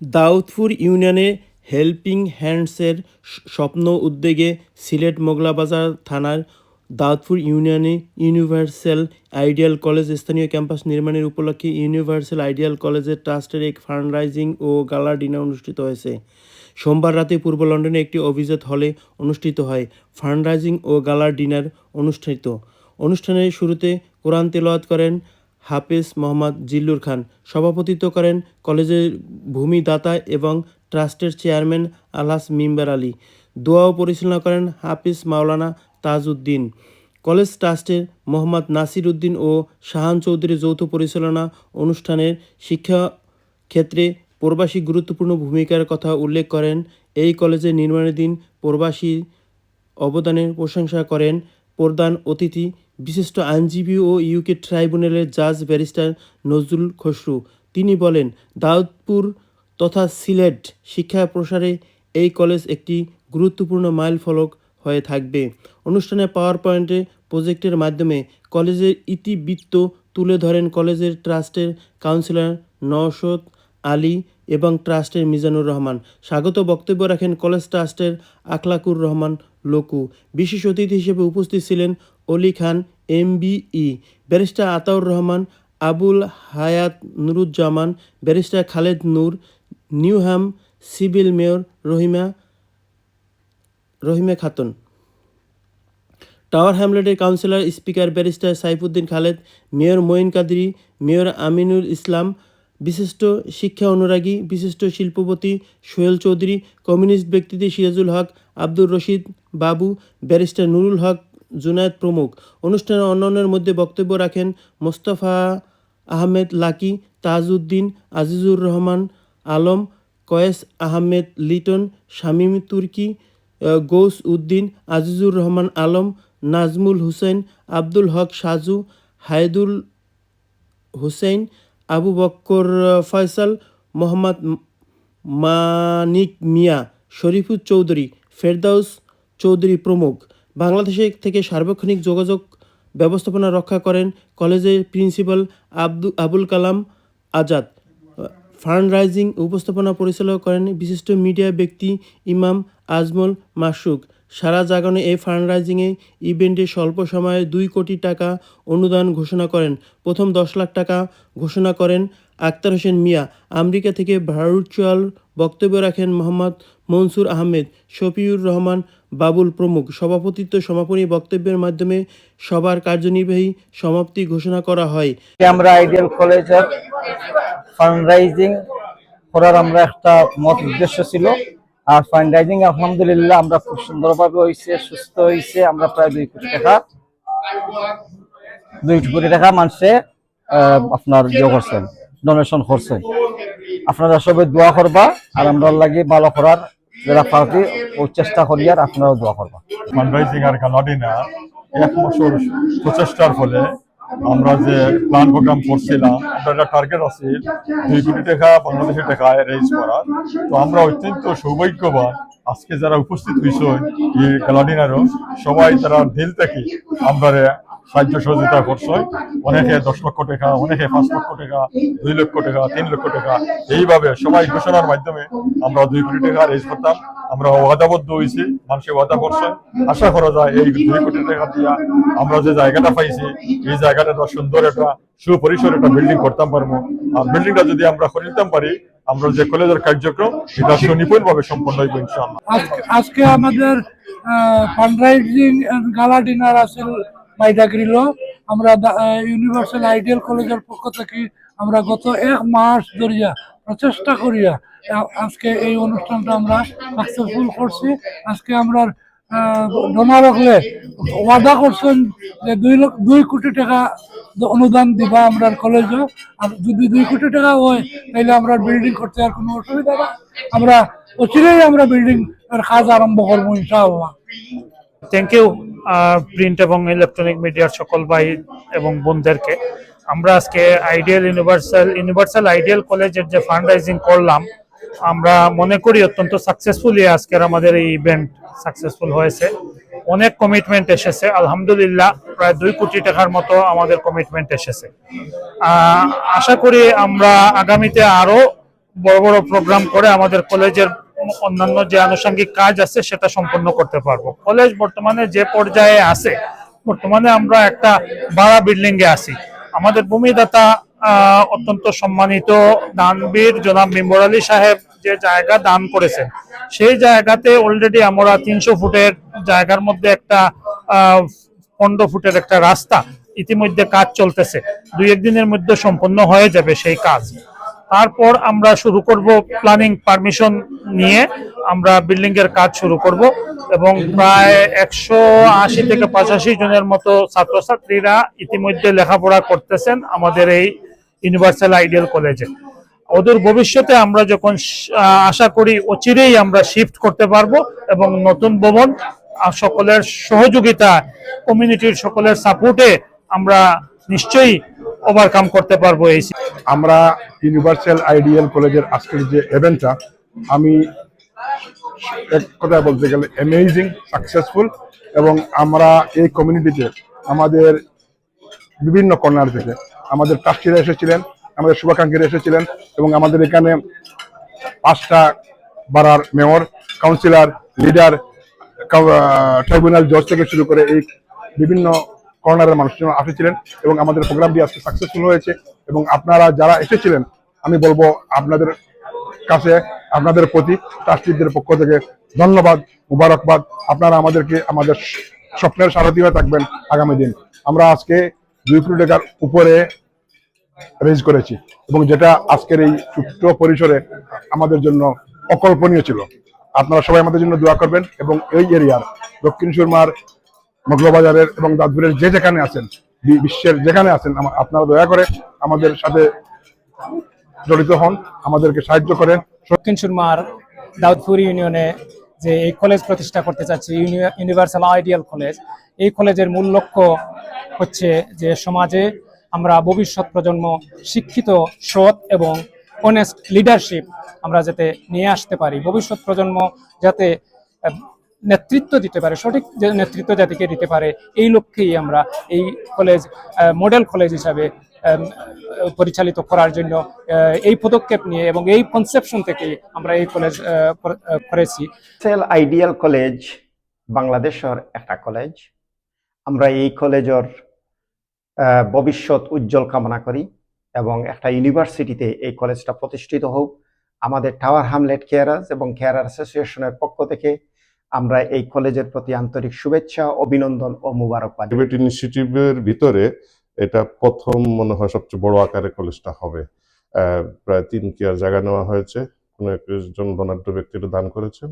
দাউদপুর ইউনিয়নে হেল্পিং হ্যান্ডসের স্বপ্ন উদ্যোগে সিলেট মোগলাবাজার থানার দাউদপুর ইউনিয়নে ইউনিভার্সাল আইডিয়াল কলেজ স্থানীয় ক্যাম্পাস নির্মাণের উপলক্ষে ইউনিভার্সাল আইডিয়াল কলেজের ট্রাস্টের এক ফান্ডরাইজিং ও গালা ডিনার অনুষ্ঠিত হয়েছে। সোমবার রাতে পূর্ব লন্ডনে একটি অভিজাত হলে অনুষ্ঠিত হয় ফান্ডরাইজিং ও গালা ডিনার অনুষ্ঠিত। অনুষ্ঠানের শুরুতে কোরআন তেলাওয়াত করেন হাফেজ মোহাম্মদ জিল্লুর খান। সভাপতিত্ব করেন কলেজের ভূমিদাতা এবং ট্রাস্টের চেয়ারম্যান আলহাস মিম্বার আলী। দোয়াও পরিচালনা করেন হাফিজ মাওলানা তাজউদ্দিন। কলেজ ট্রাস্টের মোহাম্মদ নাসির উদ্দিন ও শাহান চৌধুরীর যৌথ পরিচালনা অনুষ্ঠানের শিক্ষা ক্ষেত্রে প্রবাসী গুরুত্বপূর্ণ ভূমিকার কথা উল্লেখ করেন। এই কলেজের নির্মাণের দিন প্রবাসী অবদানের প্রশংসা করেন প্রধান অতিথি, বিশিষ্ট আইনজীবী ও ইউকে ট্রাইব্যুনালের জাজ ব্যারিস্টার নজরুল খসরু। তিনি বলেন, দাউদপুর তথা সিলেট শিক্ষা প্রসারে এই কলেজ একটি গুরুত্বপূর্ণ মাইল ফলক হয়ে থাকবে। অনুষ্ঠানে পাওয়ার পয়েন্টে প্রজেক্টের মাধ্যমে কলেজের ইতিবৃত্ত তুলে ধরেন কলেজের ট্রাস্টের কাউন্সিলর নওশদ আলী এবং ট্রাস্টের মিজানুর রহমান। স্বাগত বক্তব্য রাখেন কলেজ ট্রাস্টের আখলাকুর রহমান লোকু। বিশেষ অতিথি হিসেবে উপস্থিত ছিলেন Oli Khan M MBE barrister Ataur Rahman, Abul Hayat Nuruzzaman, barrister Khaled Noor Newham civil mayor Rahima Rahima Khatun. Tower হ্যামলেটের councillor speaker barrister Saifuddin Khaled, mayor Moin Kadri, mayor Aminul Islam বিশিষ্ট শিক্ষা অনুরাগী, বিশিষ্ট শিল্পপতি Sohel Chowdhury, communist ব্যক্তিত্ব সিরাজুল হক, আব্দুর রশিদ বাবু, barrister Nurul হক জুনায়েদ প্রমুখ। অনুষ্ঠানে অন্যান্যের মধ্যে বক্তব্য রাখেন মোস্তফা আহমেদ লাকি, তাজউদ্দিন, আজিজুর রহমান আলম, কয়েস আহমেদ লিটন, শামীম তুর্কি গৌস উদ্দিন, আজিজুর রহমান আলম, নাজমুল হুসেন, আব্দুল হক সাজু, হায়দুল হুসেন আবু বক্কর ফয়সাল, মোহাম্মদ মানিক মিয়া, শরীফুল চৌধুরী, ফেরদাউস চৌধুরী প্রমুখ। বাংলাদেশে থেকে সার্বক্ষণিক যোগাযোগ ব্যবস্থাপনা রক্ষা করেন কলেজের principal Abdu Abul Kalam Azad. Fund raising উপস্থাপনা পরিচালনা করেন বিশিষ্ট মিডিয়া ব্যক্তি ইমাম আজমল মাসুক। সারা জাগানো এই ফান্ড রাইজিংয়ে ইভেন্টে স্বল্প সময়ে দুই কোটি টাকা অনুদান ঘোষণা করেন। প্রথম দশ লাখ টাকা ঘোষণা করেন আক্তার হোসেন মিয়া। আমেরিকা থেকে ভার্চুয়াল বক্তব্য রাখেন মোহাম্মদ মনসুর আহমেদ, শফিউর রহমান, বাবুল প্রমুখ। সভাপতিত্ব সমাপনী বক্তব্যের মাধ্যমে সবার কার্যনির্বাহী সমাপ্তি ঘোষণা করা হয়। আমরা আইডিয়াল কলেজের ফান্ডরাইজিং করার আমরা একটা মত উদ্দেশ্য ছিল। আর ফান্ডরাইজিং আলহামদুলিল্লাহ, আমরা খুব সুন্দরভাবে হয়েছে সুস্থ হয়েছে আমরা প্রায় দুই কোটি টাকা, দুই কোটি টাকা মানুষে আপনার ইয়ে করছেন ডোনেশন করছেন। আপনারা সবাই দোয়া করবা, আর আমরা লাগে ভালো করার যারা পার্টি ও চেষ্টা করি আর আপনারাও দোয়া করবা। ফান্ডরাইজিং আর গালাডিনা এক বছর প্রচেষ্টার ফলে আমরা যে প্ল্যান প্রোগ্রাম করছিলাম, আমরা একটা টার্গেট আছে, দুই কোটি টাকা বাংলাদেশের টাকা রেঞ্জ করার। তো আমরা অত্যন্ত সৌভাগ্যবান আজকে যারা উপস্থিত হয়েছে এই গালাডিনারও সবাই তারা দিল থেকে আমরা সাহায্য সহযোগিতা করছে। অনেকে দশ লক্ষ টাকা, অনেকে পাঁচ লক্ষ টাকা, দুই লক্ষ টাকা, তিন লক্ষ টাকা, এইভাবে সবাই ঘোষণার মাধ্যমে আমরা দুই কোটি টাকা রেজ করতাম। আমরা ওয়াদাবদ্ধ হয়েছি, মানুষের ওয়াদা করছে। আশা করা যায় এই দুই কোটি টাকা দিয়া আমরা যে জায়গাটা পাইছি, এই জায়গাটা তো সুন্দর একটা সুপরিসর একটা বিল্ডিং করতাম পারব। আর বিল্ডিংটা যদি আমরা করে নিতাম পারি, আমরা যে কলেজের কার্যক্রম সেটা সুনিপুণ ভাবে সম্পন্ন হইব ইনশাআল্লাহ। আজকে আমাদের ফান্ডরাইজিং গালা ডিনার আছে মাইডা গ্রিল আমরা ইউনিভার্সাল আইডিয়াল কলেজের পক্ষ থেকে আমরা গত এক মাস ধরিয়া প্রচেষ্টা করিয়া আজকে এই অনুষ্ঠানটা আমরা সাকসেসফুল করছি। আজকে আমরা ডোনার হলে ওয়াদা করছেন যে দুই লক্ষ দুই কোটি টাকা অনুদান দিবা আমরা কলেজে আর যদি দুই কোটি টাকা হয় তাহলে আমরা বিল্ডিং করতে আর কোনো অসুবিধা না। আমরা অচিরেই আমরা বিল্ডিং এর কাজ আরম্ভ করব, ইনশাআল্লাহ। থ্যাংক ইউ প্রিন্ট এবং ইলেকট্রনিক মিডিয়ার সকল ভাই এবং বোনদেরকে। আমরা আজকে আইডিয়াল ইউনিভার্সাল ইউনিভার্সাল আইডিয়াল কলেজের যে ফান্ড রাইজিং করলাম, আমরা মনে করি অত্যন্ত সাকসেসফুলি আজকের আমাদের এই ইভেন্ট সাকসেসফুল হয়েছে। অনেক কমিটমেন্ট এসেছে, আলহামদুলিল্লাহ, প্রায় দুই কোটি টাকার মতো আমাদের কমিটমেন্ট এসেছে। আশা করি আমরা আগামীতে আরও বড় বড় প্রোগ্রাম করে আমাদের কলেজের অন্যান্য যে আনুষঙ্গিক কাজ আছে, সেটা সম্পন্ন করতে পারব। কলেজ বর্তমানে যে পর্যায়ে আছে, বর্তমানে আমরা একটা বাড়া বিল্ডিং এ আছি। আমাদের ভূমিদাতা অত্যন্ত সম্মানিত দানবীর জনাব মেম্বর আলী সাহেব যে জায়গা দান করেছেন, সেই জায়গাতে অলরেডি আমরা তিনশো ফুটের জায়গার মধ্যে একটা পনেরো ফুটের একটা রাস্তা ইতিমধ্যে কাজ চলতেছে। দুই একদিনের মধ্যে সম্পন্ন হয়ে যাবে সেই কাজ। তারপর আমরা শুরু করব প্ল্যানিং পারমিশন নিয়ে আমরা বিল্ডিং এর কাজ শুরু করব এবং প্রায় একশো আশি থেকে পঁচাশি জনের মতো ছাত্রছাত্রীরা ইতিমধ্যে লেখাপড়া করতেছেন আমাদের এই ইউনিভার্সাল আইডিয়াল কলেজে ওদের ভবিষ্যতে আমরা যখন আশা করি অচিরেই আমরা শিফট করতে পারব এবং নতুন ভবন সকলের সহযোগিতা কমিউনিটির সকলের সাপোর্টে আমরা নিশ্চয়ই ওভারকাম করতে পারব এই আমরা ইউনিভার্সাল আইডিয়াল কলেজের আজকের যে ইভেন্টটা আমি এক কথায় বলতে গেলে অ্যামেজিং সাকসেসফুল এবং আমরা এই কমিউনিটিতে আমাদের বিভিন্ন কর্নার থেকে আমাদের ট্রাস্টিরা এসেছিলেন, আমাদের শুভাকাঙ্ক্ষীরা এসেছিলেন, এবং আমাদের এখানে পাঁচটা বাড়ার মেয়র কাউন্সিলর লিডার ট্রাইব্যুনাল জজ থেকে শুরু করে এই বিভিন্ন কর্নারের মানুষজন এসেছিলেন এবং আমাদের প্রোগ্রামটি আজকে সাকসেসফুল হয়েছে এবং আপনারা যারা এসেছিলেন, আমি বলব আপনাদের কাছে, আপনাদের প্রতি ট্রাস্টিদের পক্ষ থেকে ধন্যবাদ, মুবারকবাদ। আপনারা আমাদেরকে আমাদের স্বপ্নের সারথি হয়ে থাকবেন আগামী দিন। আমরা আজকে দুই কোটি টাকার উপরে রেজ করেছি এবং যেটা আজকের এই ছোট্ট পরিসরে আমাদের জন্য অকল্পনীয় ছিল। আপনারা সবাই আমাদের জন্য দোয়া করবেন এবং এই এরিয়ার দক্ষিণ সুরমার মগলবাজারের এবং দাঁতপুরের যে যেখানে আছেন বিশ্বের যেখানে আছেন আপনারা দয়া করে আমাদের সাথে জড়িত হন, আমাদেরকে সাহায্য করেন। দক্ষিণ সুরমার দাউদপুর ইউনিয়নে যে এই কলেজ প্রতিষ্ঠা করতে চাচ্ছি ইউনিভার্সাল আইডিয়াল কলেজ, এই কলেজের মূল লক্ষ্য হচ্ছে যে সমাজে আমরা ভবিষ্যৎ প্রজন্ম শিক্ষিত, সৎ এবং অনেস্ট লিডারশিপ আমরা যাতে নিয়ে আসতে পারি। ভবিষ্যৎ প্রজন্ম যাতে নেতৃত্ব দিতে পারে, সঠিক নেতৃত্ব জাতিকে দিতে পারে, এই লক্ষ্যেই আমরা এই কলেজ মডেল কলেজ হিসাবে পরিচালিত করার জন্য এই পদক্ষেপ নিয়ে এবং এই কনসেপশন থেকে আমরা এই কলেজ করেছি। সেল আইডিয়াল কলেজ বাংলাদেশের একটা কলেজ আমরা এই কলেজের ভবিষ্যৎ উজ্জ্বল কামনা করি এবং একটা ইউনিভার্সিটিতে এই কলেজটা প্রতিষ্ঠিত হোক। আমাদের টাওয়ার হামলেট কেয়ারার্স এবং কেয়ারার অ্যাসোসিয়েশনের পক্ষ থেকে আমরা এই কলেজের প্রতি আন্তরিক শুভেচ্ছা, অভিনন্দন ও মুবারকবাদ। ইনিশিয়েটিভের ভিতরে এটা প্রথম মনে হয় সবচেয়ে বড় আকারে কলেজটা হবে। প্রায় তিন কেয়ার জায়গা নেওয়া হয়েছে। কোনো একজন ধনাঢ্য ব্যক্তিরা দান করেছেন।